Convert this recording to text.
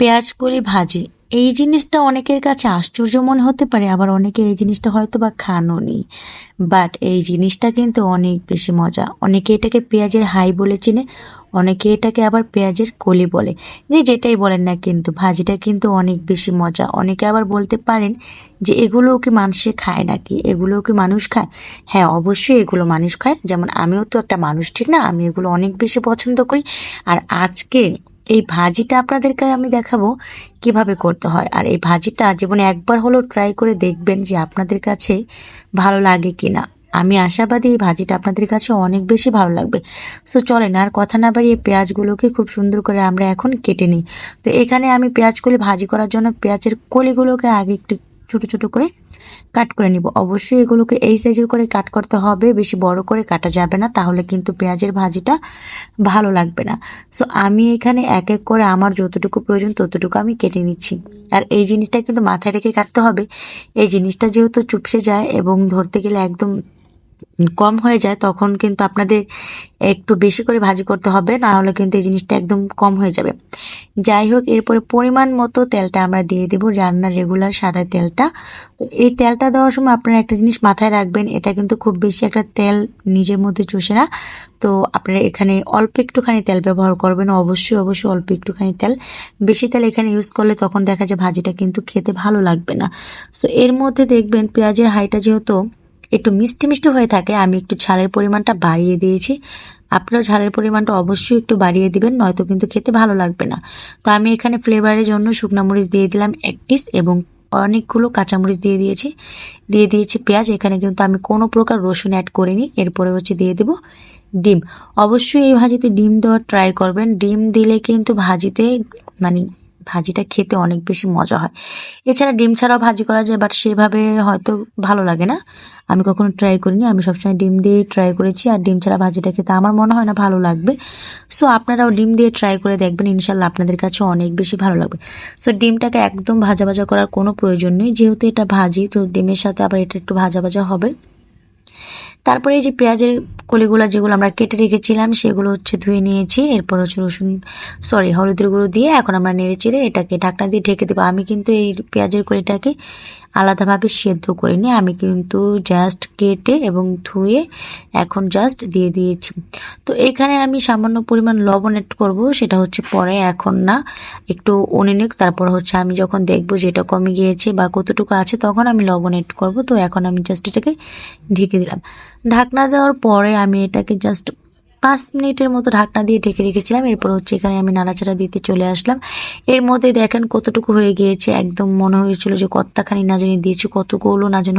পেঁয়াজ কলি ভাজে। এই জিনিসটা অনেকের কাছে আশ্চর্য মনে হতে পারে, আবার অনেকে এই জিনিসটা হয়তো বা খানো নি বাট এই জিনিসটা কিন্তু অনেক বেশি মজা। অনেকে এটাকে পেঁয়াজের হাই বলে চিনে, অনেকে এটাকে আবার পেঁয়াজের কলি বলে। যে যেটাই বলেন না কিন্তু, ভাজিটা কিন্তু অনেক বেশি মজা। অনেকে আবার বলতে পারেন যে, এগুলোও কি মানুষে খায় নাকি? এগুলোও কি মানুষ খায়? হ্যাঁ অবশ্যই এগুলো মানুষ খায়। যেমন আমিও তো একটা মানুষ, ঠিক না? আমি এগুলো অনেক বেশি পছন্দ করি। আর আজকে এই ভাজিটা আপনাদেরকে আমি দেখাবো কীভাবে করতে হয়। আর এই ভাজিটা জীবনে একবার হলেও ট্রাই করে দেখবেন যে আপনাদের কাছে ভালো লাগে কি না আমি আশাবাদী এই ভাজিটা আপনাদের কাছে অনেক বেশি ভালো লাগবে। সো চলেন আর কথা না বাড়িয়ে পেঁয়াজগুলোকে খুব সুন্দর করে আমরা এখন কেটে নিই। তো এখানে আমি পেঁয়াজগুলি ভাজি করার জন্য পেঁয়াজের কলিগুলোকে আগে একটু ছোট ছোট করে কাট করে নিব। অবশ্যই এগুলোকে এই সাইজের করে কাট করতে হবে, বেশি বড় করে কাটা যাবে না, তাহলে কিন্তু পেঁয়াজের ভাজিটা ভালো লাগবে না। সো আমি এখানে এক এক করে আমার যতটুকু প্রয়োজন ততটুকু আমি কেটে নিচ্ছি। আর এই জিনিসটা কিন্তু মাথায় রেখে কাটতে হবে। এই জিনিসটা যেহেতু চুপসে যায় এবং ধরতে গেলে একদম কম হয়ে যায়, তখন কিন্তু আপনাদের একটু বেশি করে ভাজি করতে হবে না হলে কিন্তু এই জিনিসটা একদম কম হয়ে যাবে। যাই হোক, এরপরে পরিমাণ মতো তেলটা আমরা দিয়ে দেবো, রান্নার রেগুলার সাদা তেলটা। এই তেলটা দেওয়ার সময় আপনারা একটা জিনিস মাথায় রাখবেন, এটা কিন্তু খুব বেশি একটা তেল নিজের মধ্যে চষে না। তো আপনারা এখানে অল্প একটুখানি তেল ব্যবহার করবেন, অবশ্যই অবশ্যই অল্প একটুখানি তেল। বেশি তেল এখানে ইউজ করলে তখন দেখা যায় ভাজিটা কিন্তু খেতে ভালো লাগবে না। সো এর মধ্যে দেখবেন পেঁয়াজের হাইটা যেহেতু একটু মিষ্টি মিষ্টি হয়ে থাকে, আমি একটু ঝালের পরিমাণটা বাড়িয়ে দিয়েছি। আপনারা ঝালের পরিমাণটা অবশ্যই একটু বাড়িয়ে দিবেন, নয়তো কিন্তু খেতে ভালো লাগবে না। তো আমি এখানে ফ্লেভারের জন্য শুকনো মরিচ দিয়ে দিলাম এক পিস এবং অনেকগুলো কাঁচামরিচ দিয়ে দিয়েছি। দিয়ে দিয়েছি পেঁয়াজ, এখানে কিন্তু আমি কোনো প্রকার রসুন অ্যাড করিনি, এরপরে হচ্ছে দিয়ে দেব ডিম। অবশ্যই এই ভাজিতে ডিম দেওয়ার ট্রাই করবেন। ডিম দিলে কিন্তু ভাজিতে মানে ভাজিটা খেতে অনেক বেশি মজা হয়। এছাড়া ডিম ছাড়াও ভাজি করা যায় বাট সেভাবে হয়তো ভালো লাগে না। আমি কখনো ট্রাই করিনি, আমি সবসময় ডিম দিয়ে ট্রাই করেছি, আর ডিম ছাড়া ভাজিটা খেতে আমার মনে হয় না ভালো লাগবে। সো আপনারাও ডিম দিয়ে ট্রাই করে দেখবেন ইনশাল্লাহ আপনাদের কাছে অনেক বেশি ভালো লাগবে। সো ডিমটাকে একদম ভাজা ভাজা করার কোনো প্রয়োজন নেই, যেহেতু এটা ভাজি, তো ডিমের সাথে আবার এটা একটু ভাজা ভাজা হবে। তারপরে এই যে পেঁয়াজের কলিগুলো যেগুলো আমরা কেটে রেখেছিলাম, সেগুলো হচ্ছে ধুয়ে নিয়েছি। এরপর হচ্ছে রসুন সরি হলুদের গুঁড়ো দিয়ে এখন আমরা নেড়ে চেড়ে এটাকে ঢাকনা দিয়ে ঢেকে দেবো। আমি কিন্তু এই পেঁয়াজের কলিটাকে আলাদাভাবে সেদ্ধ করিনি। আমি কিন্তু জাস্ট কেটে এবং ধুয়ে এখন জাস্ট দিয়ে দিয়েছি। তো এখানে আমি সামান্য পরিমাণ লবণ এড করব, সেটা হচ্ছে পরে, এখন না, একটু অনিনিক তারপর হচ্ছে আমি যখন দেখব যে এটা কমে গিয়েছে বা কতটুকু আছে, তখন আমি লবণ এড করব। তো এখন আমি জাস্ট এটাকে ঢেকে দিলাম। ঢাকনা দেওয়ার পরে আমি এটাকে জাস্ট পাঁচ মিনিটের মতো ঢাকনা দিয়ে ঢেকে রেখেছিলাম। এরপর হচ্ছে এখানে আমি নাড়াচাড়া দিতে চলে আসলাম। এর মধ্যে দেখেন কতটুকু হয়ে গিয়েছে, একদম মনে হয়েছিল যে কত্তাখানি না জানি দিয়েছি কতগুলো না যেন